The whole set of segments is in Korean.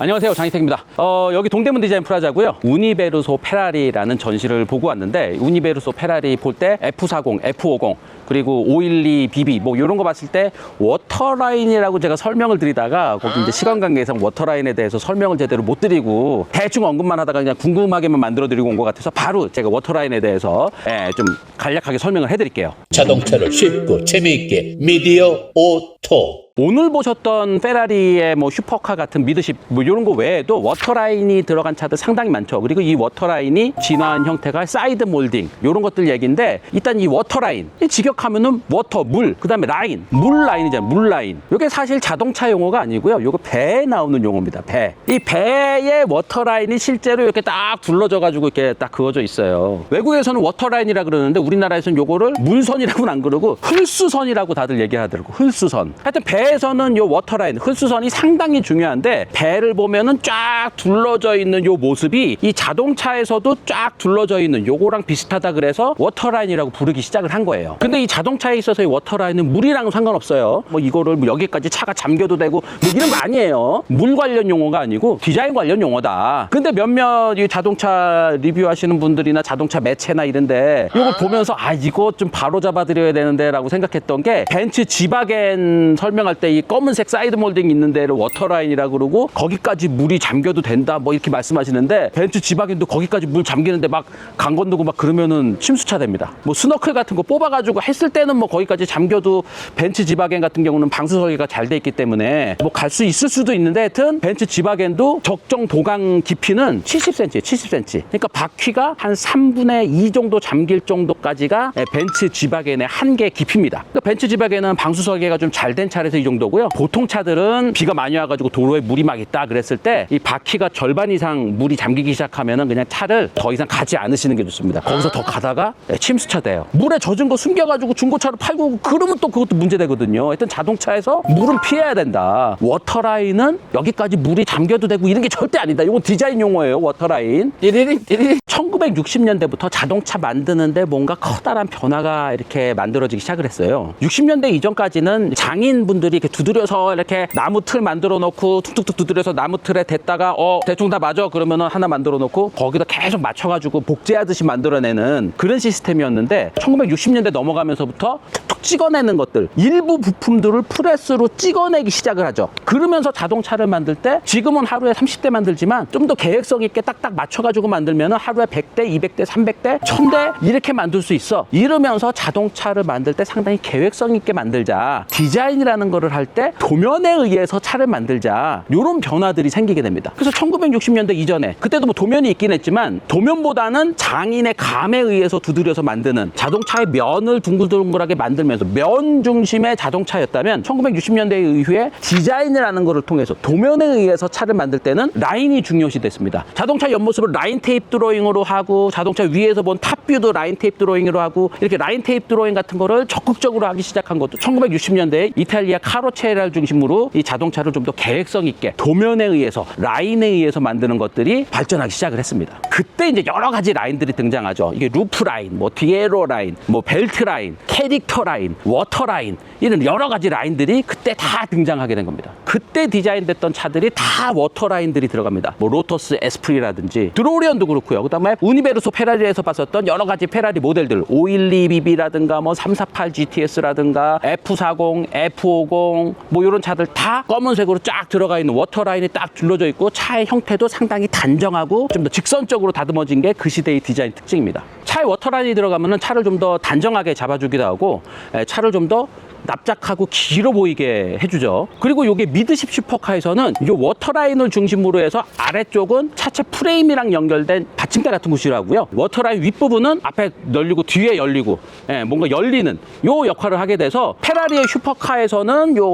안녕하세요. 장희택입니다. 어, 여기 동대문 디자인 프라자고요. 우니베르소 페라리라는 전시를 보고 왔는데 우니베르소 페라리 볼 때 F40, F50 그리고 512 BB 뭐 이런 거 봤을 때 워터라인이라고 제가 설명을 드리다가 거기 이제 시간 관계상 워터라인에 대해서 설명을 제대로 못 드리고 대충 언급만 하다가 그냥 궁금하게만 만들어 드리고 온 것 같아서 바로 제가 워터라인에 대해서 예, 좀 간략하게 설명을 해드릴게요. 자동차를 쉽고 재미있게 미디어 오토 오늘 보셨던 페라리의 뭐 슈퍼카 같은 미드십 뭐 이런 거 외에도 워터라인이 들어간 차들 상당히 많죠. 그리고 이 워터라인이 진화한 형태가 사이드 몰딩 이런 것들 얘기인데 일단 이 워터라인 이 직역하면은 워터 물 그다음에 라인 물 라인이잖아요. 물 라인. 이게 사실 자동차 용어가 아니고요. 요거 배에 나오는 용어입니다. 배. 이 배의 워터라인이 실제로 이렇게 딱 둘러져 가지고 이렇게 딱 그어져 있어요. 외국에서는 워터라인이라 그러는데 우리나라에서는 요거를 물선이라고는 안 그러고 흘수선이라고 다들 얘기하더라고. 흘수선. 하여튼 배 에서는 요 워터라인, 흘수선이 상당히 중요한데 배를 보면은 쫙 둘러져 있는 요 모습이 이 자동차에서도 쫙 둘러져 있는 요거랑 비슷하다 그래서 워터라인이라고 부르기 시작을 한 거예요. 근데 이 자동차에 있어서 이 워터라인은 물이랑은 상관없어요. 뭐 이거를 뭐 여기까지 차가 잠겨도 되고 뭐 이런 거 아니에요. 물 관련 용어가 아니고 디자인 관련 용어다. 근데 몇몇 이 자동차 리뷰하시는 분들이나 자동차 매체나 이런데 이걸 보면서 아 이거 좀 바로 잡아드려야 되는데라고 생각했던 게 벤츠 지바겐 설명할 때 이 검은색 사이드 몰딩 있는 데를 워터라인이라 그러고 거기까지 물이 잠겨도 된다 뭐 이렇게 말씀하시는데 벤츠 지바겐도 거기까지 물 잠기는데 막 강 건너고 막 그러면은 침수차 됩니다. 뭐 스너클 같은 거 뽑아가지고 했을 때는 뭐 거기까지 잠겨도 벤츠 지바겐 같은 경우는 방수 설계가 잘 돼 있기 때문에 뭐 갈 수 있을 수도 있는데 하여튼 벤츠 지바겐도 적정 도강 깊이는 70cm, 70cm. 그러니까 바퀴가 한 3분의 2 정도 잠길 정도까지가 벤츠 지바겐의 한계 깊이입니다. 그러니까 벤츠 지바겐은 방수 설계가 좀 잘 된 차라서 이 정도고요. 보통 차들은 비가 많이 와가지고 도로에 물이 막 있다 그랬을 때 이 바퀴가 절반 이상 물이 잠기기 시작하면은 그냥 차를 더 이상 가지 않으시는 게 좋습니다. 거기서 더 가다가 침수차 돼요. 물에 젖은 거 숨겨가지고 중고차로 팔고 그러면 또 그것도 문제되거든요. 하여튼 자동차에서 물은 피해야 된다. 워터라인은 여기까지 물이 잠겨도 되고 이런 게 절대 아니다. 이건 디자인 용어예요. 워터라인. 띠리리 띠리리. 1960년대부터 자동차 만드는데 뭔가 커다란 변화가 이렇게 만들어지기 시작을 했어요. 60년대 이전까지는 장인분들 이 이렇게 두드려서 이렇게 나무 틀 만들어 놓고 툭툭툭 두드려서 나무 틀에 댔다가 어 대충 다 맞아? 그러면은 하나 만들어 놓고 거기다 계속 맞춰가지고 복제하듯이 만들어내는 그런 시스템이었는데 1960년대 넘어가면서부터 툭툭 찍어내는 것들 일부 부품들을 프레스로 찍어내기 시작을 하죠. 그러면서 자동차를 만들 때 지금은 하루에 30대 만들지만 좀 더 계획성 있게 딱딱 맞춰가지고 만들면 하루에 100대, 200대, 300대, 1000대 이렇게 만들 수 있어. 이러면서 자동차를 만들 때 상당히 계획성 있게 만들자. 디자인이라는 거를 할 때 도면에 의해서 차를 만들자. 이런 변화들이 생기게 됩니다. 그래서 1960년대 이전에 그때도 뭐 도면이 있긴 했지만 도면보다는 장인의 감에 의해서 두드려서 만드는 자동차의 면을 둥글둥글하게 만들면 서 면 중심의 자동차였다면 1960년대 이후에 디자인이라는 거를 통해서 도면에 의해서 차를 만들 때는 라인이 중요시 됐습니다. 자동차 옆모습을 라인 테이프 드로잉으로 하고 자동차 위에서 본 탑뷰도 라인 테이프 드로잉으로 하고 이렇게 라인 테이프 드로잉 같은 거를 적극적으로 하기 시작한 것도 1960년대에 이탈리아 카로체라를 중심으로 이 자동차를 좀 더 계획성 있게 도면에 의해서 라인에 의해서 만드는 것들이 발전하기 시작을 했습니다. 그때 이제 여러 가지 라인들이 등장하죠. 이게 루프 라인, 뭐 디에로 라인, 뭐 벨트 라인, 캐릭터 라인, 워터 라인 이런 여러 가지 라인들이 그때 다 등장하게 된 겁니다. 그때 디자인됐던 차들이 다 워터 라인들이 들어갑니다. 뭐 로터스 에스프리라든지 드로리언도 그렇고요. 그다음에 우니베르소 페라리에서 봤었던 여러 가지 페라리 모델들 512BB라든가 뭐 348 GTS라든가 F40, F50 뭐 이런 차들 다 검은색으로 쫙 들어가 있는 워터 라인이 딱 둘러져 있고 차의 형태도 상당히 단정하고 좀 더 직선적으로 다듬어진 게 그 시대의 디자인 특징입니다. 차에 워터 라인이 들어가면은 차를 좀 더 단정하게 잡아주기도 하고 에, 차를 좀 더 납작하고 길어 보이게 해주죠. 그리고 이게 미드십 슈퍼카에서는 이 워터라인을 중심으로 해서 아래쪽은 차체 프레임이랑 연결된 받침대 같은 곳이라고요. 워터라인 윗부분은 앞에 열리고 뒤에 열리고 예, 뭔가 열리는 요 역할을 하게 돼서 페라리의 슈퍼카에서는 요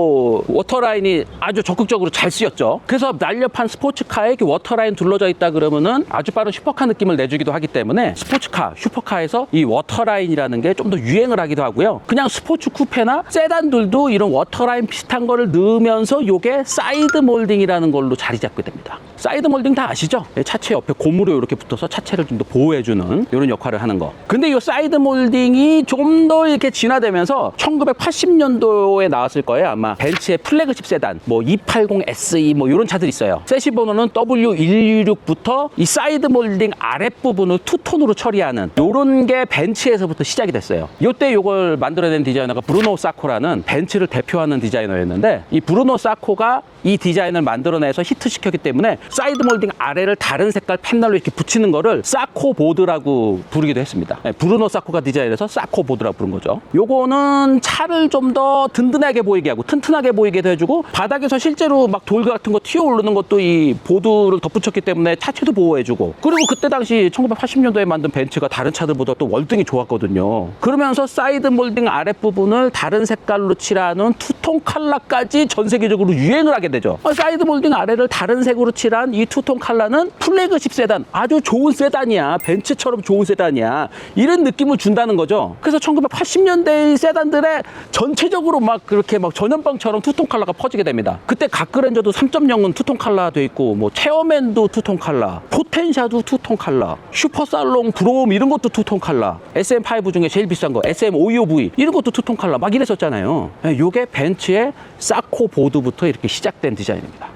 워터라인이 아주 적극적으로 잘 쓰였죠. 그래서 날렵한 스포츠카에 이렇게 워터라인 둘러져 있다 그러면은 아주 빠른 슈퍼카 느낌을 내주기도 하기 때문에 스포츠카, 슈퍼카에서 이 워터라인이라는 게 좀 더 유행을 하기도 하고요. 그냥 스포츠 쿠페나 세단들도 이런 워터라인 비슷한 거를 넣으면서 요게 사이드 몰딩이라는 걸로 자리 잡게 됩니다. 사이드 몰딩 다 아시죠? 예, 차체 옆에 고무로 이렇게 붙어서 차체를 좀 더 보호해주는 이런 역할을 하는 거. 근데 이 사이드 몰딩이 좀 더 이렇게 진화되면서 1980년도에 나왔을 거예요. 아마 벤츠의 플래그십 세단, 뭐 280 SE 뭐 이런 차들 있어요. 세시 번호는 W166부터 이 사이드 몰딩 아랫부분을 투톤으로 처리하는 요런 게 벤츠에서부터 시작이 됐어요. 요때 요걸 만들어낸 디자이너가 브루노 사코 라는 벤츠를 대표하는 디자이너였는데 이 브루노 사코가 이 디자인을 만들어내서 히트시켰기 때문에 사이드 몰딩 아래를 다른 색깔 패널로 이렇게 붙이는 거를 사코 보드라고 부르기도 했습니다. 네, 브루노 사코가 디자인해서 사코 보드라고 부른 거죠. 요거는 차를 좀 더 든든하게 보이게 하고 튼튼하게 보이게도 해주고 바닥에서 실제로 막 돌 같은 거 튀어 오르는 것도 이 보드를 덧붙였기 때문에 차체도 보호해주고 그리고 그때 당시 1980년도에 만든 벤츠가 다른 차들보다 또 월등히 좋았거든요. 그러면서 사이드 몰딩 아랫부분을 다른 색 깔로 칠하는 투톤 컬러까지 전 세계적으로 유행을 하게 되죠. 어, 사이드 몰딩 아래를 다른 색으로 칠한 이 투톤 컬러는 플래그십 세단 아주 좋은 세단이야. 벤츠처럼 좋은 세단이야. 이런 느낌을 준다는 거죠. 그래서 1980년대 세단들의 전체적으로 막 그렇게 막 전염병처럼 투톤 컬러가 퍼지게 됩니다. 그때 각그랜저도 3.0은 투톤 컬러 돼 있고 뭐 체어맨도 투톤 컬러, 포텐샤도 투톤 컬러, 슈퍼살롱, 브롬 이런 것도 투톤 컬러, SM5 중에 제일 비싼 거 SM525V 이런 것도 투톤 컬러 막 이랬었 잖아요. 예, 요게 벤츠의 사코 보드부터 이렇게 시작된 디자인입니다.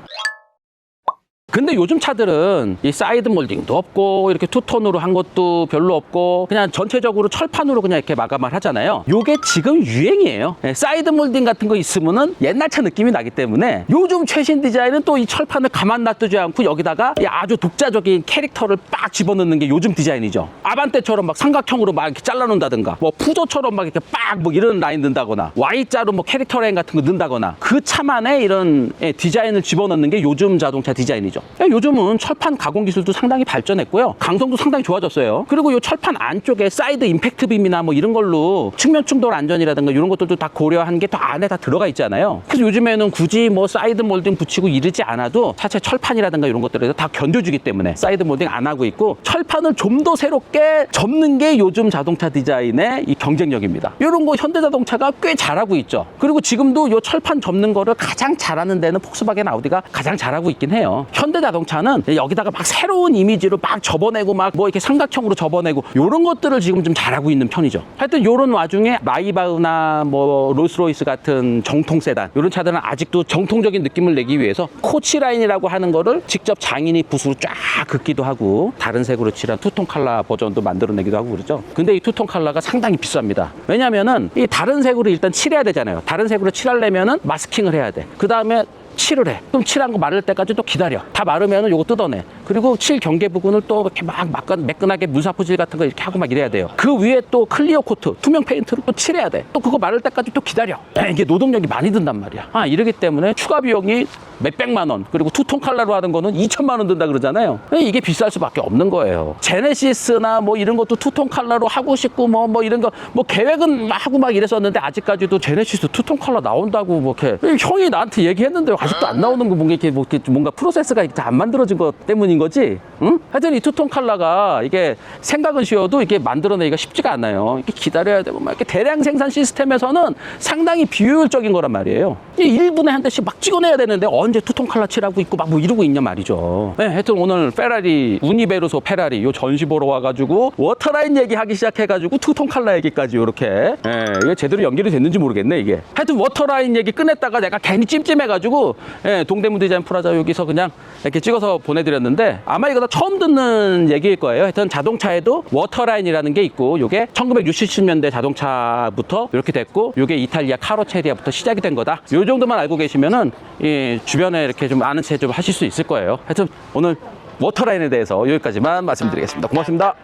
근데 요즘 차들은 이 사이드 몰딩도 없고 이렇게 투톤으로 한 것도 별로 없고 그냥 전체적으로 철판으로 그냥 이렇게 마감을 하잖아요. 요게 지금 유행이에요. 예, 사이드 몰딩 같은 거 있으면은 옛날 차 느낌이 나기 때문에 요즘 최신 디자인은 또 이 철판을 가만 놔두지 않고 여기다가 이 아주 독자적인 캐릭터를 빡 집어넣는 게 요즘 디자인이죠. 아반떼처럼 막 삼각형으로 막 이렇게 잘라놓는다든가 뭐 푸조처럼 막 이렇게 빡 뭐 이런 라인 넣는다거나 Y자로 뭐 캐릭터 라인 같은 거 넣는다거나 그 차만의 이런 예, 디자인을 집어넣는 게 요즘 자동차 디자인이죠. 예, 요즘은 철판 가공 기술도 상당히 발전했고요. 강성도 상당히 좋아졌어요. 그리고 이 철판 안쪽에 사이드 임팩트 빔이나 뭐 이런 걸로 측면 충돌 안전이라든가 이런 것들도 다 고려한 게 또 안에 다 들어가 있잖아요. 그래서 요즘에는 굳이 뭐 사이드 몰딩 붙이고 이러지 않아도 차체 철판이라든가 이런 것들에서 다 견뎌주기 때문에 사이드 몰딩 안 하고 있고 철판을 좀 더 새롭게 접는 게 요즘 자동차 디자인의 이 경쟁력입니다. 이런 거 현대자동차가 꽤 잘하고 있죠. 그리고 지금도 이 철판 접는 거를 가장 잘하는 데는 폭스바겐 아우디가 가장 잘하고 있긴 해요. 현대자동차는 여기다가 막 새로운 이미지로 막 접어내고 막 뭐 이렇게 삼각형으로 접어내고 이런 것들을 지금 좀 잘하고 있는 편이죠. 하여튼 이런 와중에 마이바흐나 뭐 롤스로이스 같은 정통 세단 이런 차들은 아직도 정통적인 느낌을 내기 위해서 코치 라인이라고 하는 거를 직접 장인이 붓으로 쫙 긋기도 하고 다른 색으로 칠한 투톤 컬러 버전 도 만들어내기도 하고 그러죠. 근데 이 투톤 컬러가 상당히 비쌉니다. 왜냐면은 이 다른 색으로 일단 칠해야 되잖아요. 다른 색으로 칠하려면은 마스킹을 해야 돼. 그 다음에 칠을 해. 그럼 칠한 거 마를 때까지 또 기다려. 다 마르면은 요거 뜯어내. 그리고 칠 경계 부분을 또 이렇게 막 막간 매끈하게 무사포질 같은 거 이렇게 하고 막 이래야 돼요. 그 위에 또 클리어 코트, 투명 페인트를 또 칠해야 돼. 또 그거 마를 때까지 또 기다려. 야, 이게 노동력이 많이 든단 말이야. 아, 이러기 때문에 추가 비용이 몇백만 원, 그리고 투톤 칼라로 하는 거는 2천만 원 든다 그러잖아요. 이게 비쌀 수밖에 없는 거예요. 제네시스나 뭐 이런 것도 투톤 칼라로 하고 싶고 뭐, 뭐 이런 거, 뭐 계획은 막 하고 막 이랬었는데 아직까지도 제네시스 투톤 칼라 나온다고 뭐 이렇게 형이 나한테 얘기했는데 아직도 안 나오는 거 뭔가 이렇게 뭐 이렇게 뭔가 프로세스가 이렇게 안 만들어진 것 때문인 거지. 응? 하여튼 이 투톤 칼라가 이게 생각은 쉬워도 이게 만들어내기가 쉽지가 않아요. 이렇게 기다려야 되고 막 이렇게 대량 생산 시스템에서는 상당히 비효율적인 거란 말이에요. 이 1분에 한 대씩 막 찍어내야 되는데 언제 투톤 칼라 칠하고 있고 막 뭐 이러고 있냐 말이죠. 네, 하여튼 오늘 페라리, 우니베르소 페라리 요 전시 보러 와가지고 워터라인 얘기하기 시작해가지고 투톤 칼라 얘기까지 요렇게 예, 이게 제대로 연결이 됐는지 모르겠네 이게. 하여튼 워터라인 얘기 끝냈다가 내가 괜히 찜찜해가지고 예, 동대문 디자인 프라자 여기서 그냥 이렇게 찍어서 보내드렸는데 아마 이거 다 처음 듣는 얘기일 거예요. 하여튼 자동차에도 워터라인이라는 게 있고 요게 1960년대 자동차부터 이렇게 됐고 요게 이탈리아 카로체리아부터 시작이 된 거다. 요 정도만 알고 계시면은 이 주변에 이렇게 좀 아는 체좀 하실 수 있을 거예요. 하여튼 오늘 워터라인에 대해서 여기까지만 말씀드리겠습니다. 고맙습니다.